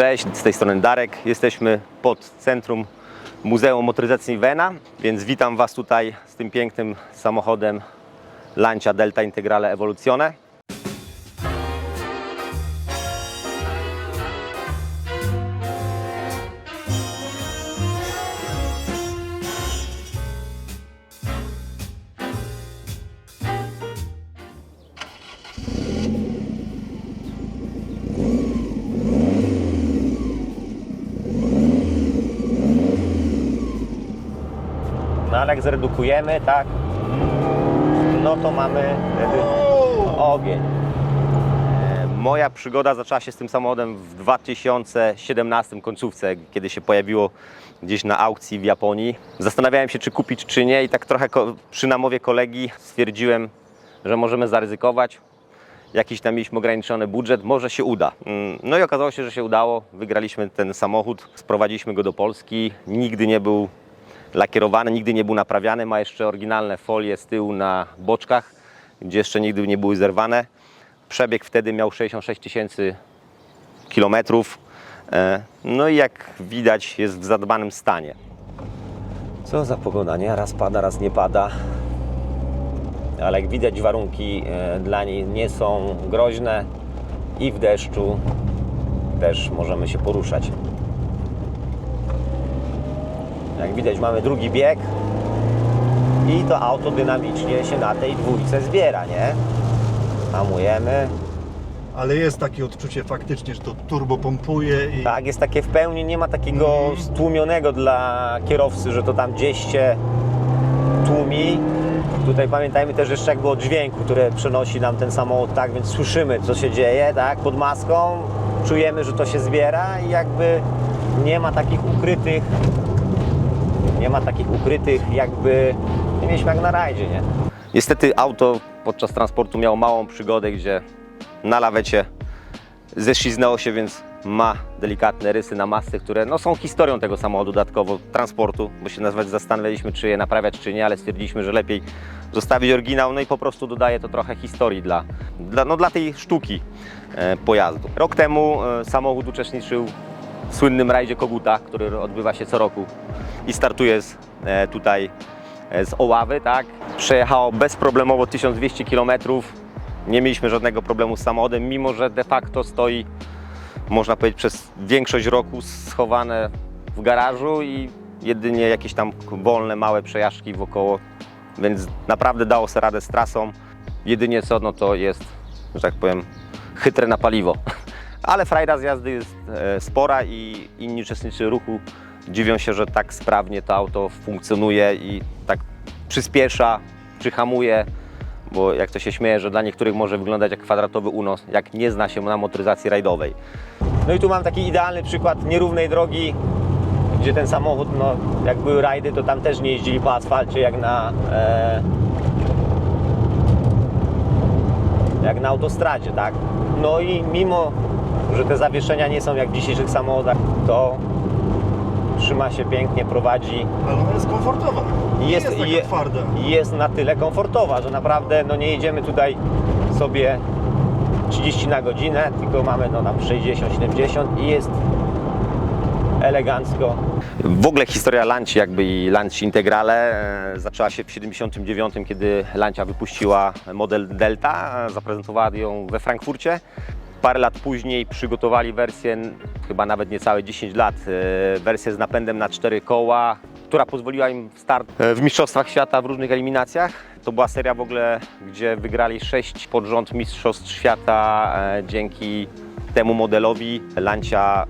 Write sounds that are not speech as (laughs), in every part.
Cześć, z tej strony Darek. Jesteśmy pod centrum Muzeum Motoryzacji Vena, więc witam Was tutaj z tym pięknym samochodem Lancia Delta Integrale Evoluzione. Zredukujemy, tak, no to mamy wtedy ogień. E, Moja przygoda zaczęła się z tym samochodem w 2017 końcówce, kiedy się pojawiło gdzieś na aukcji w Japonii. Zastanawiałem się, czy kupić, czy nie i tak trochę przy namowie kolegi stwierdziłem, że możemy zaryzykować. Jakiś tam mieliśmy ograniczony budżet, może się uda. Mm, No i okazało się, że się udało. Wygraliśmy ten samochód, sprowadziliśmy go do Polski. Nigdy nie był lakierowany, nigdy nie był naprawiany. Ma jeszcze oryginalne folie z tyłu na boczkach, gdzie jeszcze nigdy nie były zerwane. Przebieg wtedy miał 66 tysięcy kilometrów. E, No i jak widać jest w zadbanym stanie. Co za pogoda, nie? Raz pada, raz nie pada. Ale jak widać warunki e, dla niej nie są groźne i w deszczu też możemy się poruszać. Jak widać mamy drugi bieg i to auto dynamicznie się na tej dwójce zbiera, nie? Hamujemy. Ale jest takie odczucie faktycznie, że to turbo pompuje i Tak, jest takie w pełni, nie ma takiego stłumionego dla kierowcy, że to tam gdzieś się tłumi. Tutaj pamiętajmy też jeszcze jakby o dźwięku, które przenosi nam ten samochód, tak, więc słyszymy co się dzieje, tak, pod maską, czujemy, że to się zbiera i jakby nie ma takich ukrytych, nie ma takich ukrytych jakby, nie mieliśmy jak na rajdzie, nie? Niestety auto podczas transportu miało małą przygodę, gdzie na lawecie ześliznęło się, więc ma delikatne rysy na masce, które no, są historią tego samochodu dodatkowo, transportu, bo się nazwać zastanawialiśmy, czy je naprawiać, czy nie, ale stwierdziliśmy, że lepiej zostawić oryginał, no i po prostu dodaje to trochę historii dla, dla, no, dla tej sztuki e, pojazdu. Rok temu e, samochód uczestniczył słynnym rajdzie Koguta, który odbywa się co roku i startuje z, e, tutaj e, z Oławy, tak? Przejechało bezproblemowo 1200 km. Nie mieliśmy żadnego problemu z samochodem, mimo że de facto stoi, można powiedzieć, przez większość roku schowane w garażu i jedynie jakieś tam wolne, małe przejażdżki wokoło, więc naprawdę dało sobie radę z trasą. Jedynie co, no to jest, że tak powiem, chytre na paliwo. Ale frajda z jazdy jest e, spora i inni uczestnicy ruchu dziwią się, że tak sprawnie to auto funkcjonuje i tak przyspiesza, przyhamuje, bo jak to się śmieje, że dla niektórych może wyglądać jak kwadratowy unos, jak nie zna się na motoryzacji rajdowej. No i tu mam taki idealny przykład nierównej drogi, gdzie ten samochód, no jak były rajdy, to tam też nie jeździli po asfalcie jak na, e, jak na autostradzie, tak? No i mimo, że te zawieszenia nie są jak w dzisiejszych samochodach, to trzyma się pięknie, prowadzi ale ona jest komfortowa. Nie jest, taka je- twarda. jest na tyle komfortowa, że naprawdę no nie jedziemy tutaj sobie 30 na godzinę, tylko mamy no tam 60-70 i jest elegancko. W ogóle historia Lanci jakby i Lanci Integrale e, zaczęła się w 79, kiedy Lancia wypuściła model Delta, e, zaprezentowała ją we Frankfurcie. Parę lat później przygotowali wersję, chyba nawet niecałe 10 lat, e, wersję z napędem na cztery koła, która pozwoliła im start e, w Mistrzostwach Świata w różnych eliminacjach. To była seria w ogóle, gdzie wygrali sześć pod rząd Mistrzostw Świata e, dzięki temu modelowi. Lancia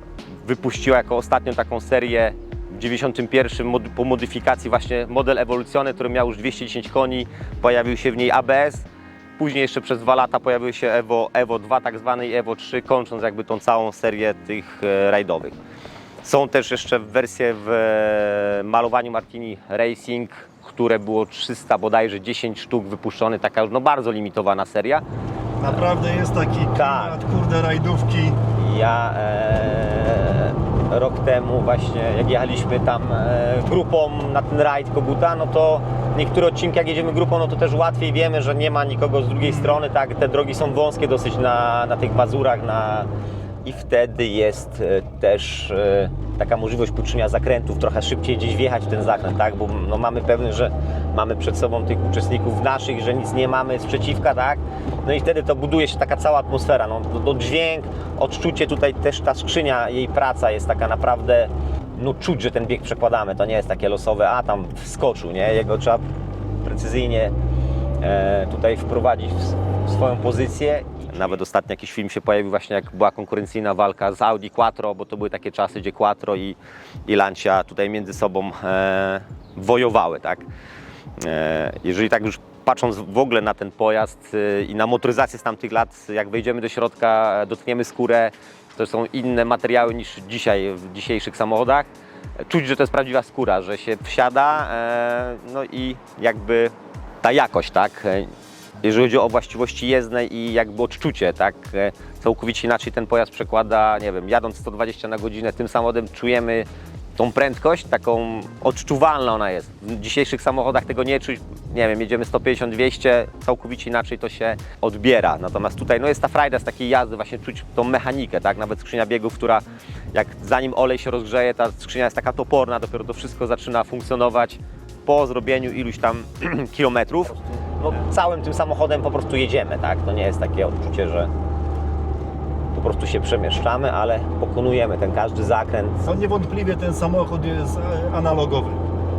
wypuściła jako ostatnią taką serię w 91 mod- po modyfikacji właśnie model ewolucyjny, który miał już 210 koni, pojawił się w niej ABS. Później jeszcze przez dwa lata pojawiły się Evo, Evo 2 tak zwane i Evo 3, kończąc jakby tą całą serię tych e, rajdowych. Są też jeszcze wersje w e, malowaniu Martini Racing, które było 300 bodajże 10 sztuk wypuszczone, taka już no bardzo limitowana seria. Naprawdę jest taki Tak. klimat, kurde, rajdówki. Ja e, rok temu właśnie, jak jechaliśmy tam e, grupą na ten rajd Koguta, no to niektóre odcinki jak jedziemy grupą, no to też łatwiej wiemy, że nie ma nikogo z drugiej strony, tak, te drogi są wąskie dosyć na, na tych pazurach, na, i wtedy jest e, też e, taka możliwość puszczenia zakrętów, trochę szybciej gdzieś wjechać w ten zakręt, tak? Bo no, mamy pewność, że mamy przed sobą tych uczestników naszych, że nic nie mamy sprzeciwka, tak? No i wtedy to buduje się taka cała atmosfera, no, to, to dźwięk, odczucie tutaj też ta skrzynia, jej praca jest taka naprawdę, no czuć, że ten bieg przekładamy, to nie jest takie losowe, a tam wskoczył, nie? Jego trzeba precyzyjnie e, tutaj wprowadzić w swoją pozycję. Nawet ostatnio jakiś film się pojawił właśnie jak była konkurencyjna walka z Audi Quattro, bo to były takie czasy, gdzie Quattro i, i Lancia tutaj między sobą e, wojowały, tak? E, jeżeli tak już patrząc w ogóle na ten pojazd e, i na motoryzację z tamtych lat, jak wejdziemy do środka, dotkniemy skórę, to są inne materiały niż dzisiaj w dzisiejszych samochodach. Czuć, że to jest prawdziwa skóra, że się wsiada, e, no i jakby ta jakość, tak? Jeżeli chodzi o właściwości jezdne i jakby odczucie, tak? E, Całkowicie inaczej ten pojazd przekłada, nie wiem, jadąc 120 na godzinę tym samochodem czujemy tą prędkość, taką odczuwalna ona jest. W dzisiejszych samochodach tego nie czuć, nie wiem, jedziemy 150-200, całkowicie inaczej to się odbiera. Natomiast tutaj no jest ta frajda z takiej jazdy, właśnie czuć tą mechanikę, tak? Nawet skrzynia biegów, która jak zanim olej się rozgrzeje, ta skrzynia jest taka toporna, dopiero to wszystko zaczyna funkcjonować po zrobieniu iluś tam (clears throat) kilometrów. No, całym tym samochodem po prostu jedziemy, tak? To nie jest takie odczucie, że po prostu się przemieszczamy, ale pokonujemy ten każdy zakręt. No niewątpliwie ten samochód jest e, analogowy.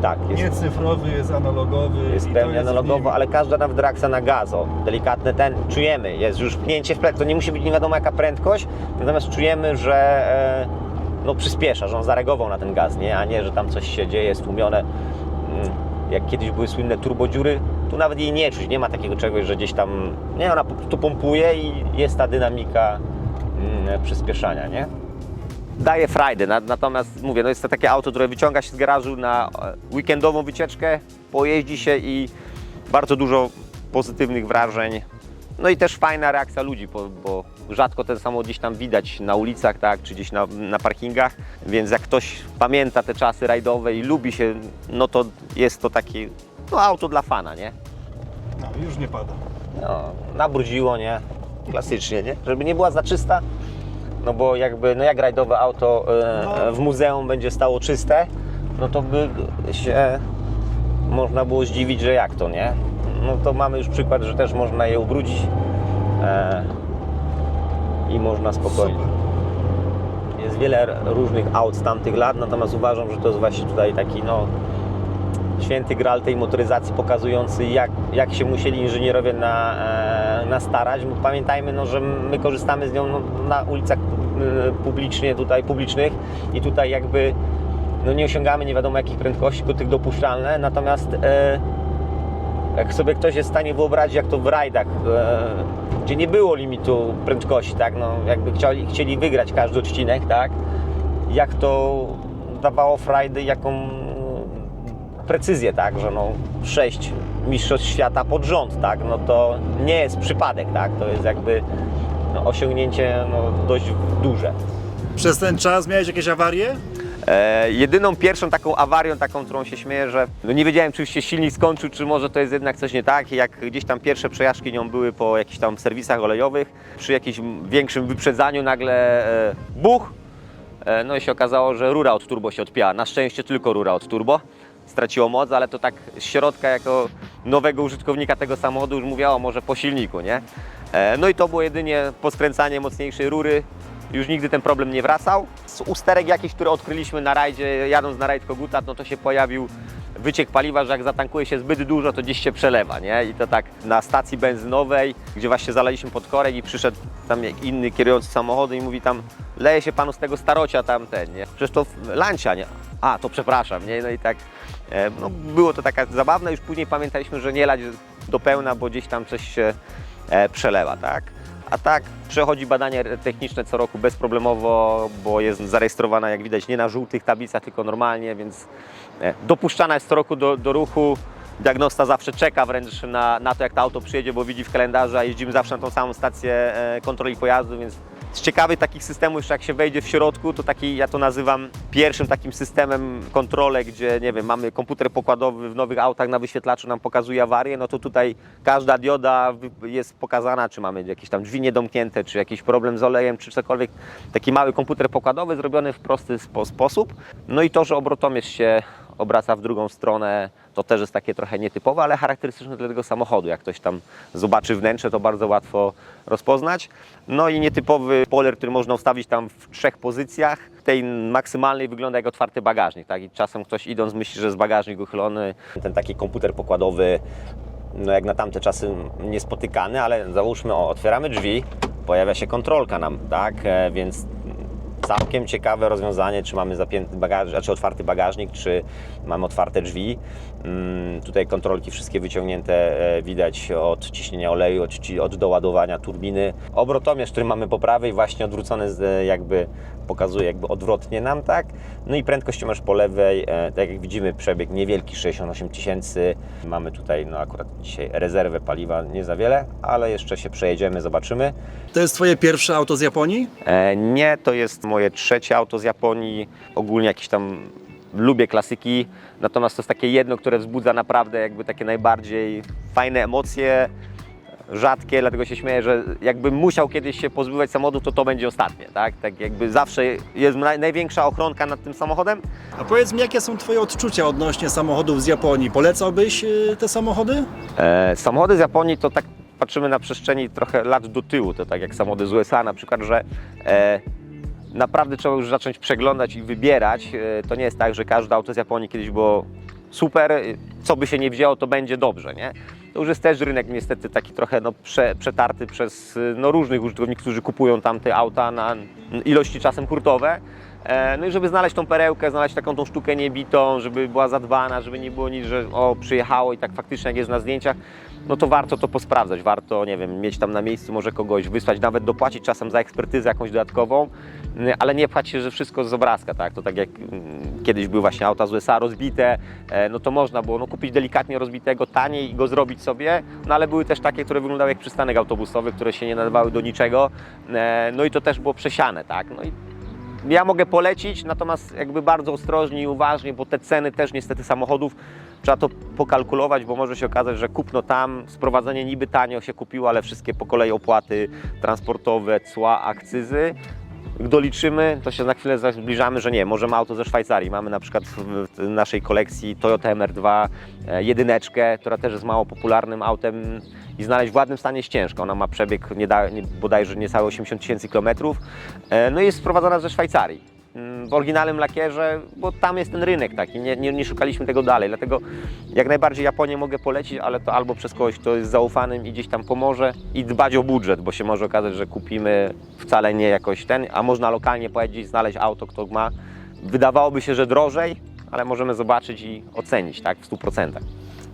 Tak, jest Nie cyfrowy, jest analogowy. Jest pełnie nim. ale każda nawet reakcja na gazo, delikatny ten, czujemy, jest już pchnięcie w plek, to nie musi być nie wiadomo jaka prędkość, natomiast czujemy, że e, no, przyspiesza, że on zareagował na ten gaz, nie? a nie, że tam coś się dzieje, stłumione. Mm, Jak kiedyś były słynne turbodziury, tu nawet jej nie czuć, nie ma takiego czegoś, że gdzieś tam, nie, ona po prostu pompuje i jest ta dynamika mm, przyspieszania, nie? daje frajdę. Na- Natomiast mówię, no jest to takie auto, które wyciąga się z garażu na e, weekendową wycieczkę, pojeździ się i bardzo dużo pozytywnych wrażeń. No i też fajna reakcja ludzi, bo, bo rzadko ten samochód gdzieś tam widać na ulicach, tak, czy gdzieś na, na parkingach, więc jak ktoś pamięta te czasy rajdowe i lubi się, no to jest to takie no, auto dla fana, nie? No, już nie pada. No, nabrudziło, nie? Klasycznie, nie? Żeby nie była za czysta, no bo jakby, no jak rajdowe auto e, No. w muzeum będzie stało czyste, no to by się można było zdziwić, że jak to, nie? No to mamy już przykład, że też można je ubrudzić e, i można spokojnie. Super. Jest wiele różnych aut z tamtych lat, natomiast uważam, że to jest właśnie tutaj taki no, święty gral tej motoryzacji pokazujący jak, jak się musieli inżynierowie na, e, nastarać, bo pamiętajmy, no, że my korzystamy z nią no, na ulicach publicznie, tutaj publicznych i tutaj jakby no, nie osiągamy nie wiadomo jakich prędkości, tylko tych dopuszczalne, natomiast e, jak sobie ktoś jest w stanie wyobrazić, jak to w rajdach, e, gdzie nie było limitu prędkości, tak, no, jakby chcieli, chcieli wygrać każdy odcinek, tak, jak to dawało frajdy, jaką precyzję, tak, że no, sześć mistrzostw świata pod rząd, tak, no to nie jest przypadek, tak, to jest jakby no, osiągnięcie no, dość duże. Przez ten czas miałeś jakieś awarie? E, jedyną pierwszą taką awarią, taką, którą się śmieję, że no nie wiedziałem, czy już się silnik skończył, czy może to jest jednak coś nie tak. Jak gdzieś tam pierwsze przejażdżki nią były po jakichś tam serwisach olejowych, przy jakimś większym wyprzedzaniu nagle e, buch, e, no i się okazało, że rura od turbo się odpięła. Na szczęście tylko rura od turbo. Straciło moc, ale to tak z środka jako nowego użytkownika tego samochodu już mówiło, może po silniku, nie? E, no i to było jedynie poskręcanie mocniejszej rury, już nigdy ten problem nie wracał. Z usterek jakiś, który odkryliśmy na rajdzie, jadąc na rajd Koguta, no to się pojawił wyciek paliwa, że jak zatankuje się zbyt dużo, to gdzieś się przelewa, nie? I to tak na stacji benzynowej, gdzie właśnie zalaliśmy pod korek i przyszedł tam inny kierujący samochodem i mówi tam, leje się panu z tego starocia tam ten, nie? Przecież to Lancia, nie? A, to przepraszam, nie? No i tak, e, no było to taka zabawne, już później pamiętaliśmy, że nie lać do pełna, bo gdzieś tam coś się e, przelewa, tak? A tak przechodzi badania techniczne co roku bezproblemowo, bo jest zarejestrowana, jak widać, nie na żółtych tablicach, tylko normalnie, więc e, dopuszczana jest co roku do, do ruchu. Diagnosta zawsze czeka wręcz na, na to, jak to auto przyjedzie, bo widzi w kalendarzu, a jeździmy zawsze na tą samą stację e, kontroli pojazdu, więc Z ciekawych takich systemów, jak się wejdzie w środku, to taki, ja to nazywam pierwszym takim systemem kontrolę, gdzie nie wiem, mamy komputer pokładowy w nowych autach na wyświetlaczu nam pokazuje awarię, no to tutaj każda dioda jest pokazana, czy mamy jakieś tam drzwi niedomknięte, czy jakiś problem z olejem, czy cokolwiek. Taki mały komputer pokładowy zrobiony w prosty spo- sposób. No i to, że obrotomierz się obraca w drugą stronę, to też jest takie trochę nietypowe, ale charakterystyczne dla tego samochodu. Jak ktoś tam zobaczy wnętrze, to bardzo łatwo rozpoznać. No i nietypowy spoiler, który można ustawić tam w trzech pozycjach. W tej maksymalnej wygląda jak otwarty bagażnik, tak? I czasem ktoś idąc myśli, że jest bagażnik uchylony. Ten taki komputer pokładowy, no jak na tamte czasy niespotykany, ale załóżmy, o, otwieramy drzwi, pojawia się kontrolka nam, tak? E, więc całkiem ciekawe rozwiązanie, czy mamy zapięty bagaż, znaczy otwarty bagażnik, czy mamy otwarte drzwi. Mm, Tutaj kontrolki wszystkie wyciągnięte e, widać od ciśnienia oleju, od, od doładowania turbiny. Obrotomierz, który mamy po prawej, właśnie odwrócony e, jakby pokazuje jakby odwrotnie nam, tak? No i prędkościomierz po lewej, e, tak jak widzimy przebieg niewielki, 68 tysięcy. Mamy tutaj no akurat dzisiaj rezerwę paliwa, nie za wiele, ale jeszcze się przejedziemy, zobaczymy. To jest twoje pierwsze auto z Japonii? E, Nie, to jest moje trzecie auto z Japonii. Ogólnie jakieś tam lubię klasyki, natomiast to jest takie jedno, które wzbudza naprawdę jakby takie najbardziej fajne emocje, rzadkie, dlatego się śmieję, że jakbym musiał kiedyś się pozbywać samochodu, to to będzie ostatnie, tak? Tak jakby zawsze jest naj, największa ochronka nad tym samochodem. A powiedz mi, jakie są twoje odczucia odnośnie samochodów z Japonii? Polecałbyś y, te samochody? E, samochody z Japonii to tak patrzymy na przestrzeni trochę lat do tyłu, to tak jak samochody z USA na przykład, że e, naprawdę trzeba już zacząć przeglądać i wybierać. E, to nie jest tak, że każde auto z Japonii kiedyś było super, e, co by się nie wzięło, to będzie dobrze, nie? To już jest też rynek niestety taki trochę no, prze, przetarty przez e, no, różnych użytkowników, którzy kupują tam te auta na ilości czasem hurtowe. No i żeby znaleźć tą perełkę, znaleźć taką tą sztukę niebitą, żeby była zadbana, żeby nie było nic, że o, przyjechało i tak faktycznie jak jest na zdjęciach, no to warto to posprawdzać, warto, nie wiem, mieć tam na miejscu, może kogoś wysłać, nawet dopłacić czasem za ekspertyzę jakąś dodatkową, mm, ale nie się, że wszystko z obrazka, tak, to tak jak mm, kiedyś były właśnie auta z USA rozbite, e, no to można było no, kupić delikatnie rozbitego, taniej i go zrobić sobie, no ale były też takie, które wyglądały jak przystanek autobusowy, które się nie nadawały do niczego, e, no i to też było przesiane, tak, no i ja mogę polecić, natomiast jakby bardzo ostrożnie i uważnie, bo te ceny też niestety samochodów trzeba to pokalkulować, bo może się okazać, że kupno tam, sprowadzenie niby tanio się kupiło, ale wszystkie po kolei opłaty transportowe, cła, akcyzy. Doliczymy, to się na chwilę zbliżamy, że nie, możemy auto ze Szwajcarii. Mamy na przykład w naszej kolekcji Toyota MR2 e, jedyneczkę, która też jest mało popularnym autem i znaleźć w ładnym stanie jest ciężko. Ona ma przebieg nie da, nie, bodajże niecałe 80 tysięcy kilometrów. E, No i jest sprowadzona ze Szwajcarii w oryginalnym lakierze, bo tam jest ten rynek taki, nie, nie, nie szukaliśmy tego dalej, dlatego jak najbardziej Japonię mogę polecić, ale to albo przez kogoś, kto jest zaufanym i gdzieś tam pomoże i dbać o budżet, bo się może okazać, że kupimy wcale nie jakoś ten, a można lokalnie pojechać znaleźć auto, kto ma. Wydawałoby się, że drożej, ale możemy zobaczyć i ocenić, tak, w 100%.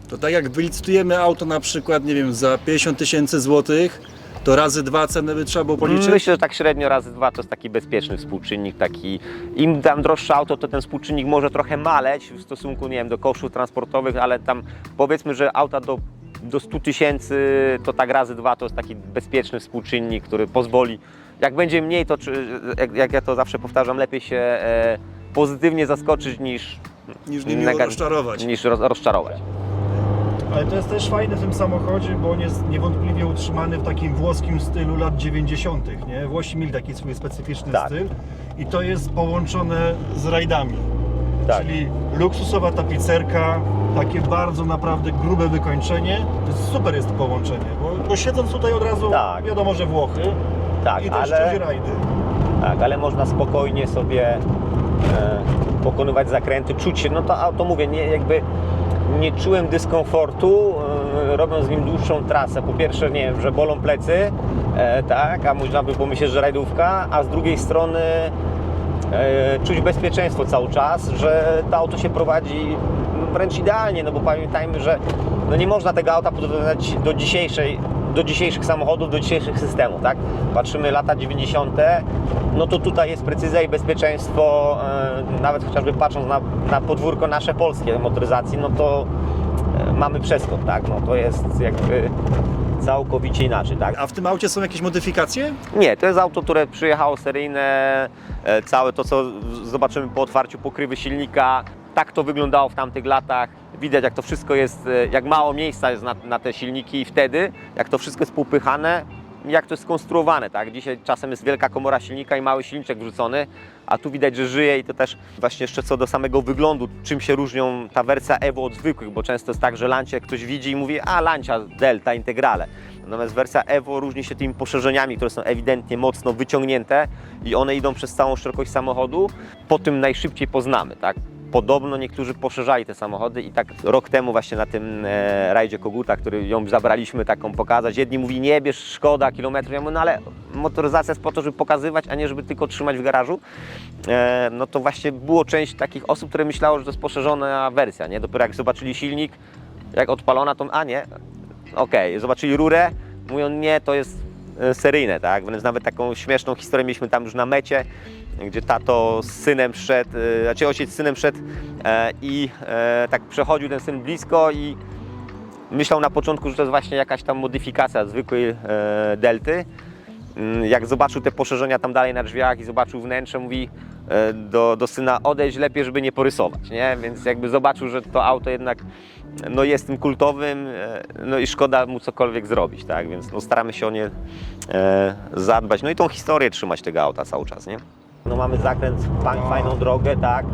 To tak jak wylicytujemy auto na przykład, nie wiem, za 50 tysięcy złotych, to razy dwa ceny by trzeba było policzyć? Myślę, że tak średnio razy dwa to jest taki bezpieczny współczynnik, taki im tam droższe auto, to ten współczynnik może trochę maleć w stosunku, nie wiem, do kosztów transportowych, ale tam powiedzmy, że auta do, do 100 tysięcy to tak razy dwa to jest taki bezpieczny współczynnik, który pozwoli, jak będzie mniej, to czy, jak, jak ja to zawsze powtarzam, lepiej się e, pozytywnie zaskoczyć niż, Niż nega- rozczarować. niż roz, rozczarować. Ale to jest też fajne w tym samochodzie, bo on jest niewątpliwie utrzymany w takim włoskim stylu lat 90. Nie? Włosi mieli taki swój specyficzny Tak. styl i to jest połączone z rajdami. Tak. Czyli luksusowa tapicerka, takie bardzo naprawdę grube wykończenie. To jest super jest to połączenie, bo, bo siedząc tutaj od razu Tak. wiadomo, że Włochy Tak, i też ale... rajdy. Tak, ale można spokojnie sobie e, pokonywać zakręty, czuć się, no to auto mówię, nie, jakby nie czułem dyskomfortu e, robiąc z nim dłuższą trasę. Po pierwsze, nie wiem, że bolą plecy, e, tak, a można by pomyśleć, że rajdówka, a z drugiej strony e, czuć bezpieczeństwo cały czas, że to auto się prowadzi wręcz idealnie, no bo pamiętajmy, że no nie można tego auta porównywać do dzisiejszej do dzisiejszych samochodów, do dzisiejszych systemów, tak? Patrzymy lata 90., no to tutaj jest precyzja i bezpieczeństwo, e, nawet chociażby patrząc na, na podwórko nasze polskie motoryzacji, no to e, mamy przeskok, tak? No to jest jakby całkowicie inaczej, tak? A w tym aucie są jakieś modyfikacje? Nie, to jest auto, które przyjechało seryjne, e, całe to, co zobaczymy po otwarciu pokrywy silnika. Tak to wyglądało w tamtych latach. Widać, jak to wszystko jest, e, jak mało miejsca jest na, na te silniki wtedy, jak to wszystko jest poupychane, jak to jest skonstruowane, tak? Dzisiaj czasem jest wielka komora silnika i mały silniczek wrzucony, a tu widać, że żyje i to też właśnie jeszcze co do samego wyglądu, czym się różnią ta wersja Evo od zwykłych, bo często jest tak, że Lancia ktoś widzi i mówi, a Lancia Delta Integrale. Natomiast wersja Evo różni się tymi poszerzeniami, które są ewidentnie mocno wyciągnięte i one idą przez całą szerokość samochodu. Po tym najszybciej poznamy, tak? Podobno niektórzy poszerzali te samochody i tak rok temu właśnie na tym e, rajdzie Koguta, który ją zabraliśmy taką pokazać, jedni mówi nie bierz, szkoda kilometrów, ja mówię, no ale motoryzacja jest po to, żeby pokazywać, a nie żeby tylko trzymać w garażu. E, no to właśnie było część takich osób, które myślało, że to jest poszerzona wersja, nie? Dopiero jak zobaczyli silnik, jak odpalona, to a nie, okej, zobaczyli rurę, mówią nie, to jest e, seryjne, tak? Wręcz nawet taką śmieszną historię mieliśmy tam już na mecie, gdzie tato z synem szedł, e, znaczy ojciec z synem szedł e, i e, tak przechodził ten syn blisko i myślał na początku, że to jest właśnie jakaś tam modyfikacja zwykłej e, delty. Mm, Jak zobaczył te poszerzenia tam dalej na drzwiach i zobaczył wnętrze, mówi do, do syna odejść lepiej, żeby nie porysować, nie? Więc jakby zobaczył, że to auto jednak no jest tym kultowym, no i szkoda mu cokolwiek zrobić, tak? Więc no staramy się o nie e, zadbać, no i tą historię trzymać tego auta cały czas, nie? No mamy zakręt, fa- fajną drogę, tak?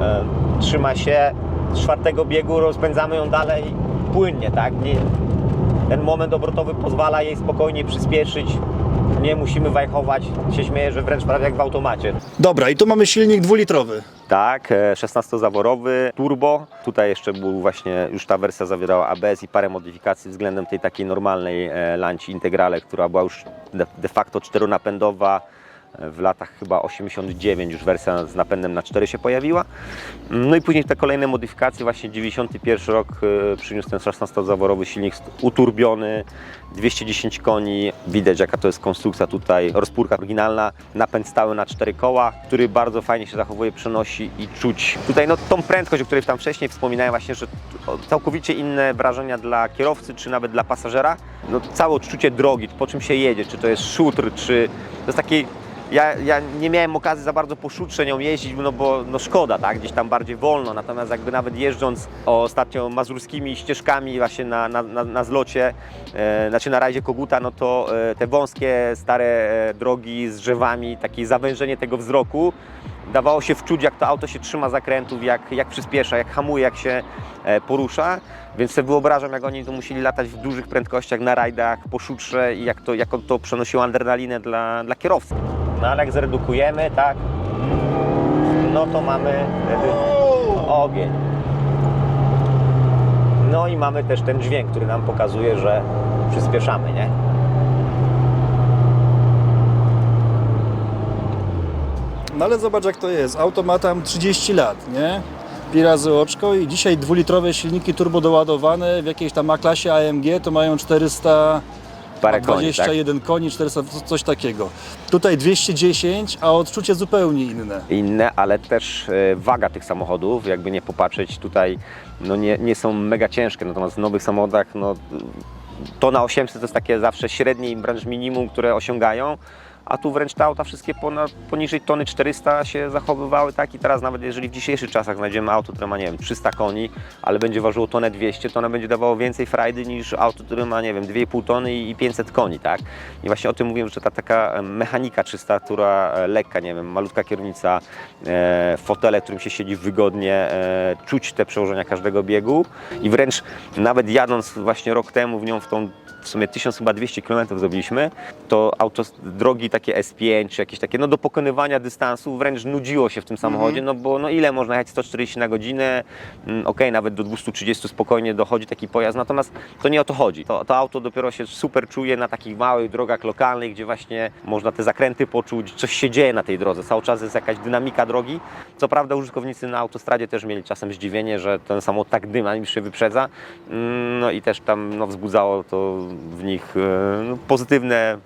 E, trzyma się z czwartego biegu, rozpędzamy ją dalej płynnie, tak? Nie, ten moment obrotowy pozwala jej spokojnie przyspieszyć, nie musimy wajchować, się śmieję, że wręcz prawie jak w automacie. Dobra, i tu mamy silnik dwulitrowy. Tak, e, 16-zaworowy turbo. Tutaj jeszcze był właśnie, już ta wersja zawierała ABS i parę modyfikacji względem tej takiej normalnej e, Lanci Integrale, która była już de facto czteronapędowa. W latach chyba 89 już wersja z napędem na 4 się pojawiła. No i później te kolejne modyfikacje, właśnie 91 rok e, przyniósł ten 16-zaworowy silnik uturbiony, 210 koni. Widać jaka to jest konstrukcja tutaj, rozpórka oryginalna, napęd stały na 4 koła, który bardzo fajnie się zachowuje, przenosi i czuć tutaj no, tą prędkość, o której tam wcześniej wspominałem właśnie, że całkowicie inne wrażenia dla kierowcy, czy nawet dla pasażera. No, całe odczucie drogi, po czym się jedzie, czy to jest szutr, czy to jest taki ja, ja nie miałem okazji za bardzo po szutrze nią jeździć, no bo no szkoda, tak? Gdzieś tam bardziej wolno, natomiast jakby nawet jeżdżąc ostatnio mazurskimi ścieżkami właśnie na, na, na, na zlocie, e, znaczy na rajdzie Koguta, no to e, te wąskie, stare e, drogi z drzewami, takie zawężenie tego wzroku, dawało się wczuć, jak to auto się trzyma zakrętów, jak, jak przyspiesza, jak hamuje, jak się e, porusza. Więc sobie wyobrażam, jak oni to musieli latać w dużych prędkościach na rajdach, po szutrze i jak to, jak to przynosiło adrenalinę dla, dla kierowcy. No ale jak zredukujemy, tak, no to mamy wtedy ogień. No i mamy też ten dźwięk, który nam pokazuje, że przyspieszamy, nie? No ale zobacz jak to jest. Auto ma tam 30 lat, nie? Pi razy oczko i dzisiaj dwulitrowe silniki turbo doładowane w jakiejś tam A-klasie AMG to mają 400 Parę koni, tak? 21 koni, 400, co- coś takiego. Tutaj 210, a odczucie zupełnie inne. inne, ale też e, waga tych samochodów, jakby nie popatrzeć tutaj, no nie, nie są mega ciężkie, natomiast w nowych samochodach no, tona 800 to jest takie zawsze średnie i wręcz minimum, które osiągają, a tu wręcz te auta wszystkie poniżej tony 400 się zachowywały, tak i teraz nawet jeżeli w dzisiejszych czasach znajdziemy auto, które ma, nie wiem, 300 koni, ale będzie ważyło tonę 200, to ono będzie dawało więcej frajdy niż auto, które ma, nie wiem, 2,5 tony i 500 koni, tak? I właśnie o tym mówiłem, że ta taka mechanika czysta, która e, lekka, nie wiem, malutka kierownica, e, fotele, w którym się siedzi wygodnie, e, czuć te przełożenia każdego biegu i wręcz nawet jadąc właśnie rok temu w nią w tą w sumie 1200 km zrobiliśmy, to auto drogi takie S5 czy jakieś takie, no do pokonywania dystansu wręcz nudziło się w tym samochodzie, no bo no ile można jechać? 140 na godzinę, mm, okej, nawet do 230 spokojnie dochodzi taki pojazd, natomiast to nie o to chodzi. To, to auto dopiero się super czuje na takich małych drogach lokalnych, gdzie właśnie można te zakręty poczuć, coś się dzieje na tej drodze, cały czas jest jakaś dynamika drogi. Co prawda użytkownicy na autostradzie też mieli czasem zdziwienie, że ten samochód tak dynamicznie wyprzedza, Mm, no i też tam no, wzbudzało to w nich e, no, pozytywne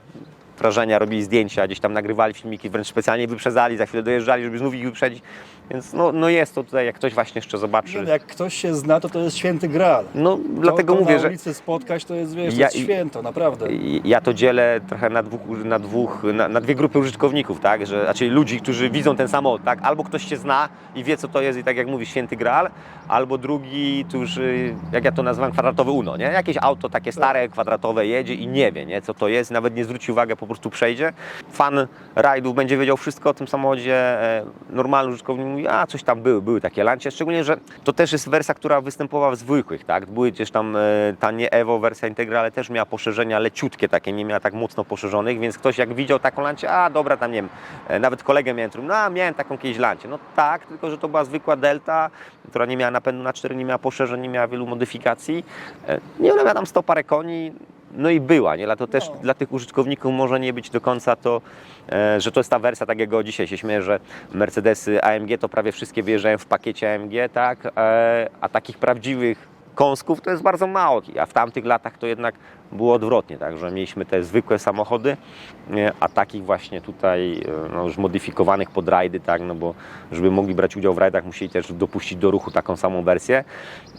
wrażenia, robili zdjęcia, gdzieś tam nagrywali filmiki, wręcz specjalnie wyprzedzali, za chwilę dojeżdżali, żeby znów ich wyprzedzić. Więc no, no jest to tutaj, jak ktoś właśnie jeszcze zobaczy. Nie, Jak ktoś się zna, to to jest święty graal. No dlatego to, to mówię, na że ulicy spotkać to jest, wiesz, Ja- to jest święto, naprawdę. Ja to dzielę trochę na dwóch, na, dwóch na, na dwie grupy użytkowników, tak? Że, znaczy ludzi, którzy widzą ten samochód, tak? Albo ktoś się zna i wie, co to jest i tak jak mówi Święty Graal, albo drugi, którzy, jak ja to nazywam, kwadratowy UNO, nie? Jakieś auto takie stare, kwadratowe jedzie i nie wie, nie? Co to jest, nawet nie zwróci uwagi, po prostu przejdzie. Fan rajdów będzie wiedział wszystko o tym samochodzie, e, normalny użytkownik mówi, a coś tam były, były takie lancie, szczególnie, że to też jest wersja, która występowała w zwykłych, tak? Były gdzieś tam, e, ta nie Evo wersja Integra, ale też miała poszerzenia leciutkie takie, nie miała tak mocno poszerzonych, więc ktoś jak widział taką lancię, a dobra, tam nie wiem, e, nawet kolegę miałem, który, no a miałem taką kiedyś lancię. No tak, tylko że to była zwykła Delta, która nie miała napędu na 4, nie miała poszerzeń, nie miała wielu modyfikacji. E, Nie, ona miała tam 100 parę koni, no i była, nie? Dlatego też No. dla tych użytkowników może nie być do końca to, e, że to jest ta wersja, tak jak go dzisiaj się śmieję, że Mercedesy AMG to prawie wszystkie wyjeżdżają w pakiecie AMG, tak? E, a takich prawdziwych kąsków to jest bardzo mało, a w tamtych latach to jednak było odwrotnie, tak, że mieliśmy te zwykłe samochody, a takich właśnie tutaj e, no, już modyfikowanych pod rajdy, tak, no bo żeby mogli brać udział w rajdach, musieli też dopuścić do ruchu taką samą wersję,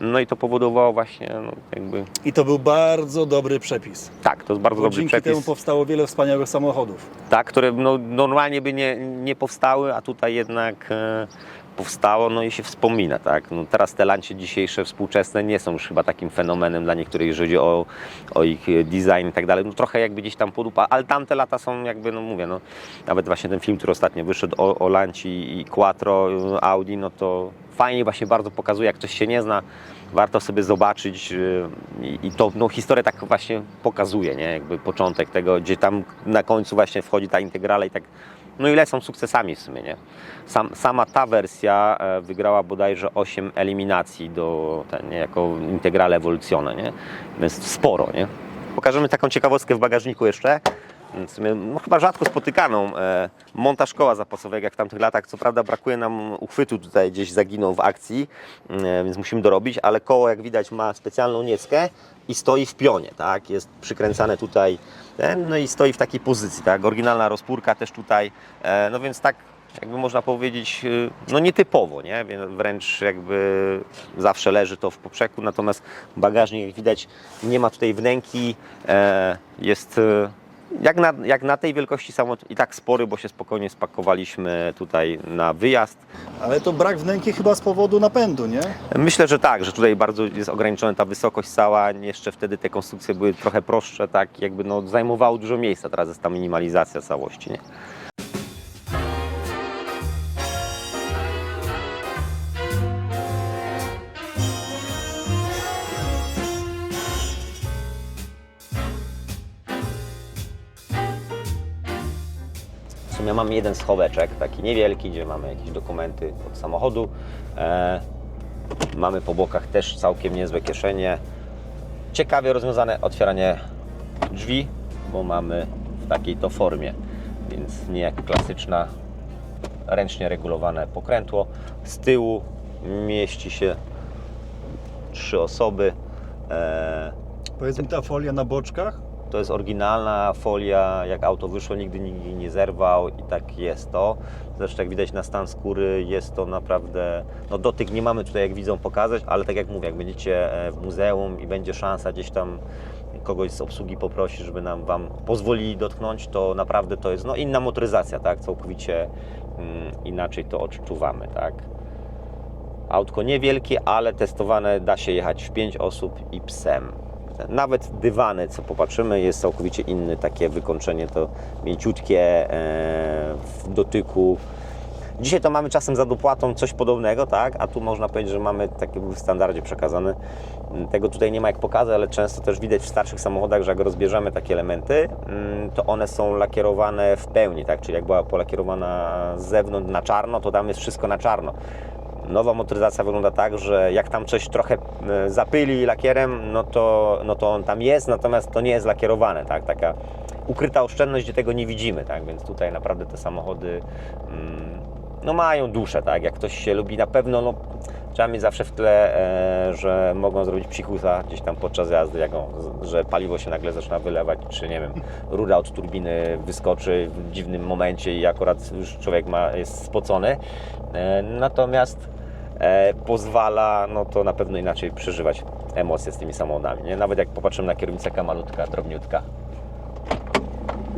no i to powodowało właśnie no, jakby, I to był bardzo dobry przepis. tak, to jest bardzo Bo dobry dzięki przepis. temu powstało wiele wspaniałych samochodów. tak, które no, normalnie by nie, nie powstały, a tutaj jednak e, powstało, no i się wspomina, tak. No, teraz te lancie dzisiejsze, współczesne nie są już chyba takim fenomenem dla niektórych, jeżeli chodzi o, o ich e, design i tak dalej. No trochę jakby gdzieś tam podupa, ale tamte lata są jakby, no mówię, no nawet właśnie ten film, który ostatnio wyszedł o, o Lanci i Quattro, e, Audi, no to fajnie właśnie bardzo pokazuje, jak ktoś się nie zna, warto sobie zobaczyć i i to no, historię tak właśnie pokazuje, nie? Jakby początek tego, gdzie tam na końcu właśnie wchodzi ta integrala i tak, no i lecą sukcesami w sumie, nie? Sam, sama ta wersja e, wygrała bodajże 8 eliminacji do, ten, nie? jako integrale ewolucjone, nie? Więc sporo, nie? Pokażemy taką ciekawostkę w bagażniku jeszcze. W sumie, no, chyba rzadko spotykaną e, montaż koła zapasowego jak w tamtych latach. Co prawda brakuje nam uchwytu tutaj, gdzieś zaginął w akcji, e, więc musimy dorobić, ale koło jak widać ma specjalną nieckę i stoi w pionie, tak? Jest przykręcane tutaj, ten, no i stoi w takiej pozycji, tak? Oryginalna rozpórka też tutaj, e, no więc tak jakby można powiedzieć, e, no nietypowo, nie? Wręcz jakby zawsze leży to w poprzek, natomiast bagażnik jak widać nie ma tutaj wnęki, e, jest e, jak na, jak na tej wielkości samolot i tak spory, bo się spokojnie spakowaliśmy tutaj na wyjazd. Ale to brak wnęki chyba z powodu napędu, nie? Myślę, że tak, że tutaj bardzo jest ograniczona ta wysokość cała. Jeszcze wtedy te konstrukcje były trochę prostsze, tak jakby no, zajmowało dużo miejsca. Teraz jest ta minimalizacja całości. Nie? Mamy jeden schoweczek, taki niewielki, gdzie mamy jakieś dokumenty od samochodu. E, mamy po bokach też całkiem niezłe kieszenie. Ciekawie rozwiązane otwieranie drzwi, bo mamy w takiej to formie, więc nie jak klasyczna, ręcznie regulowane pokrętło. Z tyłu mieści się trzy osoby. E, Powiedz mi ta folia na boczkach. To jest oryginalna folia, jak auto wyszło, nigdy nikt nie zerwał i tak jest to. Zresztą jak widać na stan skóry jest to naprawdę, no dotyk nie mamy tutaj jak widzą pokazać, ale tak jak mówię, jak będziecie e, w muzeum i będzie szansa gdzieś tam kogoś z obsługi poprosić, żeby nam Wam pozwolili dotknąć, to naprawdę to jest no, inna motoryzacja, tak, całkowicie mm, inaczej to odczuwamy, tak. Autko niewielkie, ale testowane da się jechać w 5 osób i psem. Nawet dywany, co popatrzymy, jest całkowicie inny, takie wykończenie to mięciutkie e, w dotyku. Dzisiaj to mamy czasem za dopłatą coś podobnego, tak? A tu można powiedzieć, że mamy takie w standardzie przekazane. Tego tutaj nie ma jak pokazać, ale często też widać w starszych samochodach, że jak rozbierzemy takie elementy, mm, to one są lakierowane w pełni, tak? Czyli jak była polakierowana z zewnątrz na czarno, to tam jest wszystko na czarno. Nowa motoryzacja wygląda tak, że jak tam coś trochę e, zapyli lakierem, no to, no to on tam jest, natomiast to nie jest lakierowane, tak? Taka ukryta oszczędność, gdzie tego nie widzimy, tak? Więc tutaj naprawdę te samochody mm, no mają duszę, tak? Jak ktoś się lubi, na pewno no, trzeba mieć zawsze w tle, e, że mogą zrobić psikusa gdzieś tam podczas jazdy, jak on, że paliwo się nagle zaczyna wylewać, czy nie wiem, rura od turbiny wyskoczy w dziwnym momencie i akurat już człowiek ma, jest spocony. E, Natomiast pozwala no to na pewno inaczej przeżywać emocje z tymi samochodami. Nie? Nawet jak popatrzymy na kierownicę malutka, drobniutka.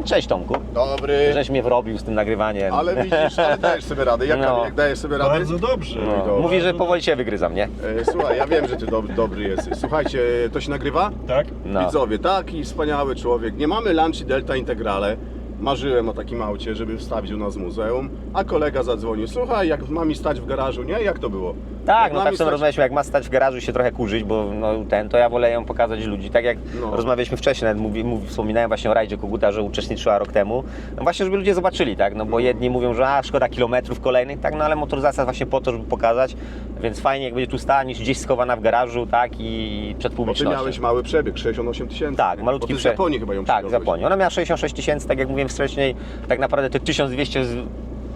Cześć Tomku. Dobry. Żeś mnie wrobił z tym nagrywaniem. Ale widzisz, ale (laughs) dajesz sobie radę. Jak, No. jak dajesz sobie radę? Bardzo dobrze. No, mówi, że powoli się wygryzam, nie? E, Słuchaj, ja wiem, że ty dob- dobry jesteś. Słuchajcie, to się nagrywa? Tak? No. Widzowie, taki wspaniały człowiek. Nie mamy Lanci Delta Integrale. Marzyłem o takim aucie, żeby wstawić u nas w muzeum, a kolega zadzwonił. Słuchaj, jak ma mi stać w garażu, nie? Jak to było? Tak, Jak no ma tak mi sobie stać- rozmawialiśmy, jak ma stać w garażu i się trochę kurzyć, bo no, ten, to ja wolę ją pokazać ludzi. Tak jak No. rozmawialiśmy wcześniej, nawet mówi, mówi, wspominałem właśnie o rajdzie Koguta, że uczestniczyła rok temu. No właśnie, żeby ludzie zobaczyli, tak? No bo jedni mówią, że a, szkoda kilometrów kolejnych, tak? No ale motoryzacja właśnie po to, żeby pokazać, więc fajnie jak będzie tu stała niż gdzieś schowana w garażu, tak? I przed Bo ty publicznością. miałeś mały przebieg, 68 tysięcy. Tak, malutki Bo ty z prze- Japonii chyba ją Tak, z przywiozłeś. Japonii. Ona miała 66 tysięcy, tak jak mówiłem wcześniej, tak naprawdę te 1200 z,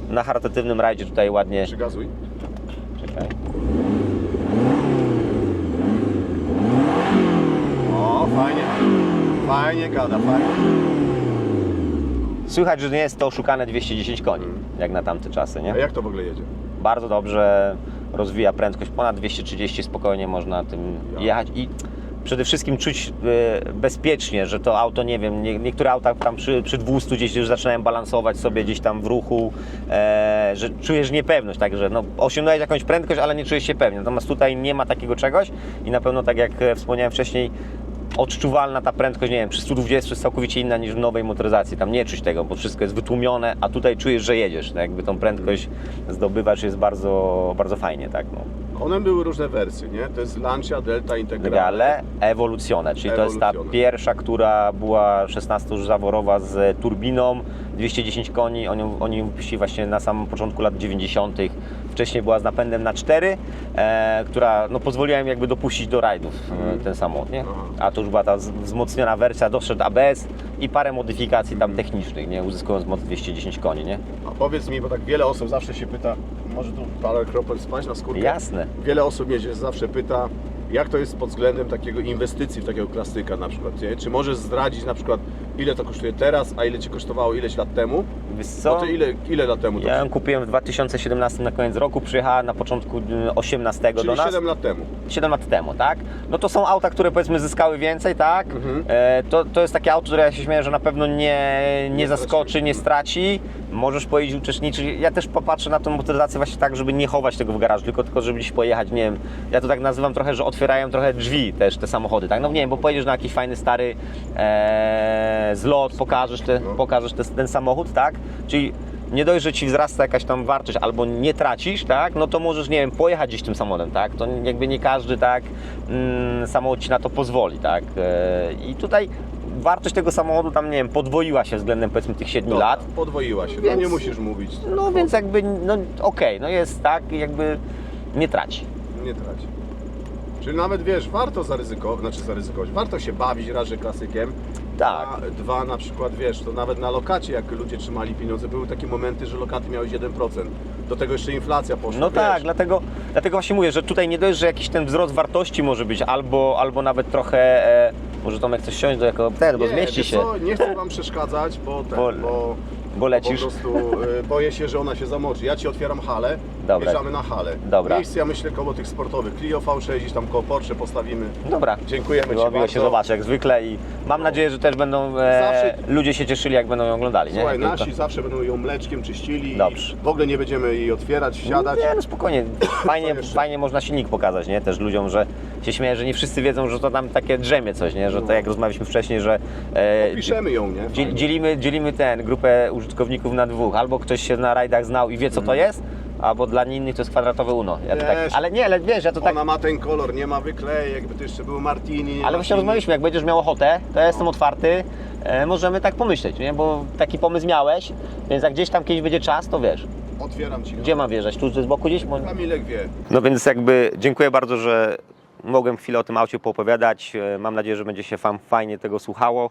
na charytatywnym rajdzie tutaj ładnie. Przygazuj. Czekaj. O, fajnie. Fajnie gada, fajnie. Słychać, że nie jest to oszukane 210 koni, jak na tamte czasy, nie? A jak to w ogóle jedzie? bardzo dobrze rozwija prędkość. Ponad 230 spokojnie można tym jechać i przede wszystkim czuć e, bezpiecznie, że to auto, nie wiem, nie, niektóre auta tam przy, przy 200 gdzieś już zaczynają balansować sobie gdzieś tam w ruchu, e, że czujesz niepewność, także no, osiągnąłeś jakąś prędkość, ale nie czujesz się pewnie. Natomiast tutaj nie ma takiego czegoś i na pewno tak jak e, wspomniałem wcześniej, odczuwalna ta prędkość, nie wiem, przy 120 jest całkowicie inna niż w nowej motoryzacji. Tam nie czuć tego, bo wszystko jest wytłumione, a tutaj czujesz, że jedziesz. Tak jakby tą prędkość zdobywasz, jest bardzo, bardzo fajnie, tak. No. One były różne wersje, nie? To jest Lancia Delta Integrale. Gale Evoluzione, czyli to jest ta Evoluzione. pierwsza, która była 16 już zaworowa z turbiną, 210 koni, oni, oni wypuścili właśnie na samym początku lat 90. Wcześniej była z napędem na 4, e, która no, pozwoliła im jakby dopuścić do rajdów e, ten samochód, nie? A to już była ta z- wzmocniona wersja, doszedł ABS i parę modyfikacji tam technicznych, nie? Uzyskując moc 210 koni, nie? A powiedz mi, bo tak wiele osób zawsze się pyta, może tu parę kropel spać na skórkę? Jasne. Wiele osób mnie się zawsze pyta, jak to jest pod względem takiego inwestycji w takiego klasyka na przykład, nie? Czy możesz zdradzić na przykład, ile to kosztuje teraz, a ile Ci kosztowało ileś lat temu? Wiesz Bo co? Ty ile, ile lat temu to Ja ją kupiłem w 2017 na koniec roku, przyjechała na początku y, 18 Czyli do nas. 7 lat temu. 7 lat temu, tak? No to są auta, które powiedzmy zyskały więcej, tak? Mhm. E, to, to jest takie auto, które ja się śmieję, że na pewno nie, nie, Nie zaskoczy, straci. nie straci. Możesz pojeździć, uczestniczyć. Ja też popatrzę na tą motoryzację właśnie tak, żeby nie chować tego w garażu, tylko, tylko żeby gdzieś pojechać, nie wiem. Ja to tak nazywam trochę, że otwierają trochę drzwi też te samochody, tak? No nie wiem, bo pojedziesz na jakiś fajny stary e, zlot, pokażesz, te, No. pokażesz te, ten samochód, tak? Czyli nie dość, że ci wzrasta jakaś tam wartość albo nie tracisz, tak, no to możesz, nie wiem, pojechać gdzieś tym samochodem, tak, to jakby nie każdy, tak, mm, samochód ci na to pozwoli, tak, e, i tutaj wartość tego samochodu tam, nie wiem, podwoiła się względem powiedzmy tych 7 Dobra, lat, Podwoiła się, no Więc- nie musisz mówić. no więc jakby, no okej, no jest tak, jakby nie traci. Nie traci. Czyli nawet wiesz, warto zaryzykować, znaczy zaryzykować, warto się bawić raże klasykiem. Tak. A dwa na przykład, wiesz, to nawet na lokacie, jak ludzie trzymali pieniądze, były takie momenty, że lokaty miałeś 1%. Do tego jeszcze inflacja poszła. No wiesz. tak, dlatego, dlatego właśnie mówię, że tutaj nie dość, że jakiś ten wzrost wartości może być, albo, albo nawet trochę, e, może Tomek chce siąść do jako ten, bo nie, zmieści się, Co, nie chcę wam przeszkadzać, bo, ten, Bo- bo, bo po lecisz. prostu y, boję się, że ona się zamoczy. Ja ci otwieram halę, Dobra. wjeżdżamy na halę. Dobra. Miejsce, ja myślę, koło tych sportowych. Clio V6, gdzieś tam koło Porsche postawimy. Dobra. Dziękujemy Ci Było miło bardzo. się zobaczyć jak zwykle i mam nadzieję, że też będą e, Zawsze- ludzie się cieszyli jak będą ją oglądali. Słuchaj, nie? nasi zawsze będą ją mleczkiem czyścili Dobrze. i w ogóle nie będziemy jej otwierać, wsiadać. Nie, no spokojnie. Fajnie, jeszcze? fajnie można silnik pokazać, nie? Też ludziom, że się śmieję, że nie wszyscy wiedzą, że to tam takie drzemie coś, nie? Że to No. jak rozmawialiśmy wcześniej, że e, Piszemy ją, nie? Dziel, dzielimy, dzielimy ten grupę użytkowników na dwóch. Albo ktoś się na rajdach znał i wie co to jest, albo dla innych to jest kwadratowe UNO. Ja to tak, Wiesz, ale nie, ale wiesz, ja to tak. Ona ma ten kolor, nie ma wyklejek, by to jeszcze był Martini. Ale właśnie Martini. rozmawialiśmy, jak będziesz miał ochotę, to ja jestem otwarty, e, możemy tak pomyśleć, nie? Bo taki pomysł miałeś, więc jak gdzieś tam kiedyś będzie czas, to wiesz. Otwieram Ci. Gdzie mam wjeżdżać? Tu z boku gdzieś? Kamilek wie. No więc jakby dziękuję bardzo, że mogłem chwilę o tym aucie poopowiadać. E, Mam nadzieję, że będzie się Wam fajnie tego słuchało.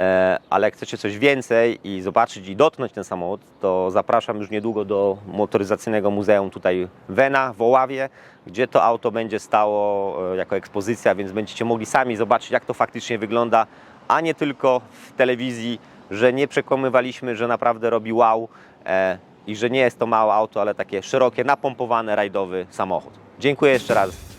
E, Ale jak chcecie coś więcej i zobaczyć i dotknąć ten samochód, to zapraszam już niedługo do motoryzacyjnego muzeum tutaj Wena w Oławie, gdzie to auto będzie stało e, jako ekspozycja, więc będziecie mogli sami zobaczyć, jak to faktycznie wygląda, a nie tylko w telewizji, że nie przekłamywaliśmy, że naprawdę robi wow. E, i że nie jest to małe auto, ale takie szerokie, napompowane, rajdowy samochód. Dziękuję jeszcze raz.